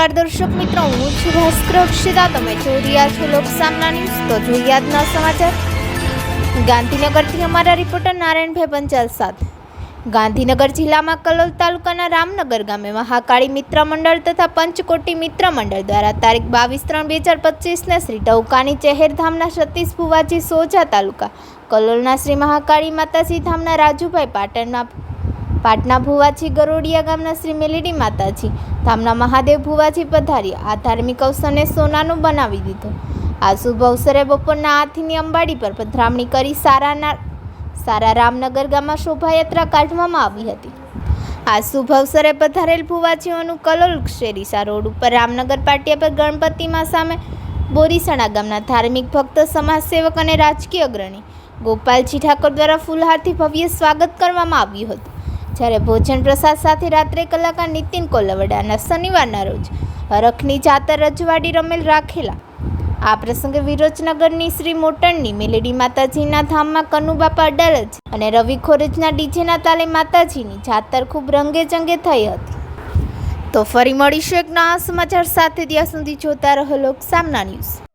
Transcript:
નમસ્કાર દર્શક મિત્રો, હું છું ભાસ્કર અક્ષિતા. તમે જોઈ રહ્યા છો લોકસામના ન્યૂઝ. તો જોઈએ આજના સમાચાર. ગાંધીનગરથી અમારા રિપોર્ટર નારાયણભાઈ પંચાલ સાથે ગાંધીનગર જિલ્લામાં કલોલ તાલુકાના રામનગર ગામે મહાકાળી મિત્ર મંડળ તથા પંચકોટી મિત્ર મંડળ દ્વારા તારીખ બાવીસ ત્રણ બે હજાર પચીસને શ્રી ટૌકાની ચહેરધામના સતીશ ભુવાજી સોજા તાલુકા કલોલના શ્રી મહાકાળી માતાજી ધામના રાજુભાઈ પાટણના પાટના ભુવાજી ગરોડિયા ગામના શ્રી મેલેડી માતાજી ધામના મહાદેવ ભુવાજી પધાર્યા આ ધાર્મિક અવસરને સોનાનું બનાવી દીધું. આ શુભ અવસરે બપોરના આથીની અંબાડી પર પધરામણી કરી સારાના સારા રામનગર ગામમાં શોભાયાત્રા કાઢવામાં આવી હતી. આ શુભ અવસરે પધારેલ ભુવાજીઓનું કલોલ શેરીસા રોડ ઉપર રામનગર પાટિયા પર ગણપતિમાં સામે બોરીસણા ગામના ધાર્મિક ભક્ત, સમાજસેવક અને રાજકીય અગ્રણી ગોપાલજી ઠાકોર દ્વારા ફૂલહારથી ભવ્ય સ્વાગત કરવામાં આવ્યું હતું. જ્યારે ભોજન પ્રસાદ સાથે રાત્રે કલાકાર નીતિન કોલવડાના શનિવારના રોજ હરખની જાતર રજવાડી રમેલ રાખેલા. આ પ્રસંગે વિરોચનગરની શ્રી મોટણની મેલેડી માતાજીના ધામમાં કનુબાપા અડાલજ અને રવિ ખોરજના ડીજેના તાલે માતાજીની જાતર ખૂબ રંગે ચંગે થઈ હતી. તો ફરી મળીશું એક નવા સમાચાર સાથે. ત્યાં સુધી જોતા રહો લોક સામના ન્યૂઝ.